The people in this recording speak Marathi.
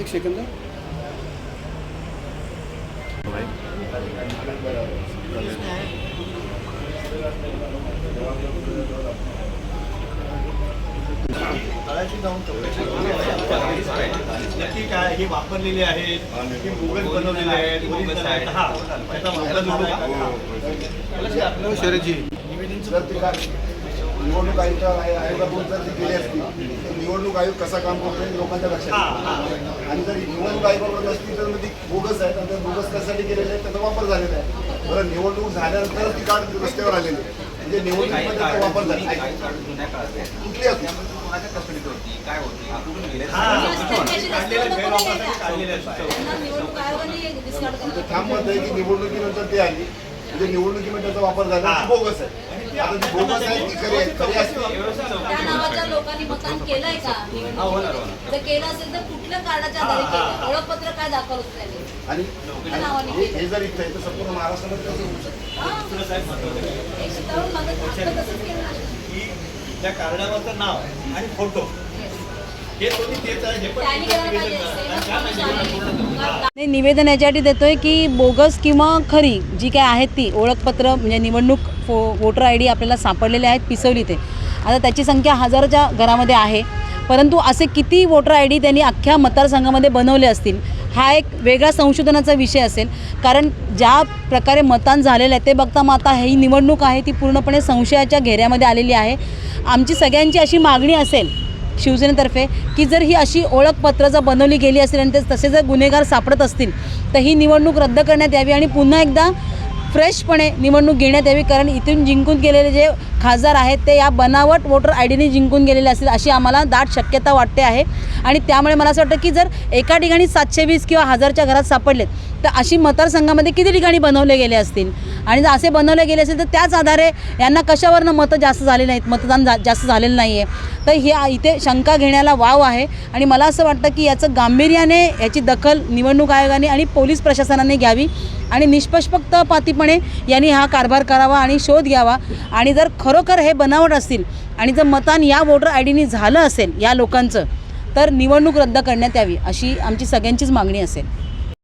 एक सेकंद. नक्की काय हे वापरलेले आहेत हे बोगस बनवलेले आहेत हा त्याचा ते का निवडणूक आयुक्त आयोगाकडून जर ते गेले असतील तर निवडणूक आयोग कसा काम करतो हे लोकांच्या लक्षात. आणि जर निवडणूक आयोगाकडून नसतील तर मग ती बोगस आहेत आणि त्या बोगस कशासाठी केलेले आहेत त्याचा वापर झालेला आहे. बरं निवडणूक झाल्यानंतर ती कार्ड रस्त्यावर आलेली आहे. म्हणजे निवडणुकीमध्ये त्याचा वापर झाला कुठली असू हा, काढलेले गैरवापरासाठी काढलेले असतात. म्हणजे ठाम मत आहे की निवडणुकीनंतर ते आली. म्हणजे निवडणुकीमध्ये त्याचा वापर झाला. बोगस आहे. त्या नावाच्या लोकांनी मतदान केलंय का? निवडणुकीत? जर केलं असेल तर कुठल्या कार्डाच्या आधारे केलं ओळखपत्र काय दाखवलं होतं त्यांनी? आणि कुठल्या नावाने आणि हे केलं हे जर इथं आहे तर संपूर्ण महाराष्ट्रामध्ये कसं होऊ शकतं. हा? एक शितावून माझं आपलं तसंच केलं. ना. की त्या कारणावरचं नाव आणि फोटो नाही निवेदन याच्यासाठी देतोय की बोगस किंवा खरी जी काय आहेत ती ओळखपत्र म्हणजे निवडणूक फो वोटर आय डी आपल्याला सापडलेले आहेत पिसवली ते. आता त्याची संख्या हजाराच्या घरामध्ये आहे परंतु असे किती वोटर आय डी त्यांनी अख्ख्या मतदारसंघामध्ये बनवले असतील हा एक वेगळा संशोधनाचा विषय असेल. कारण ज्या प्रकारे मतदान झालेलं आहे ते बघता मग आता ही निवडणूक आहे ती पूर्णपणे संशयाच्या घेऱ्यामध्ये आलेली आहे. आमची सगळ्यांची अशी मागणी असेल शिवसेनेतर्फे की जर ही अशी ओळखपत्र जर बनवली गेली असेल आणि ते तसे जर गुन्हेगार सापडत असतील तर ही निवडणूक रद्द करण्यात यावी आणि पुन्हा एकदा फ्रेशपणे निवडणूक घेण्यात यावी. कारण इथून जिंकून गेलेले जे खासदार आहेत ते या बनावट वोटर आय डीने जिंकून गेलेले असतील अशी आम्हाला दाट शक्यता वाटते आहे. आणि त्यामुळे मला असं वाटतं की जर एका ठिकाणी सातशे वीस किंवा हजारच्या घरात सापडलेत तर अशी मतदारसंघामध्ये किती ठिकाणी बनवले गेले असतील? आणि जर असे बनवले गेले असेल तर त्याच आधारे यांना कशावरनं मतं जास्त झाले नाहीत? मतदान जा जास्त झालेलं नाही आहे तर हे इथे शंका घेण्याला वाव आहे. आणि मला असं वाटतं की याचं गांभीर्याने याची दखल निवडणूक आयोगाने आणि पोलीस प्रशासनाने घ्यावी. आणि निष्पक्षपातीपणे यांनी हा कारभार करावा आणि शोध घ्यावा. आणि जर खरोखर हे बनावट असतील आणि जर मतदान या वोटर आय डीनी झालं असेल या लोकांचं तर निवडणूक रद्द करण्यात यावी अशी आमची सगळ्यांचीच मागणी असेल.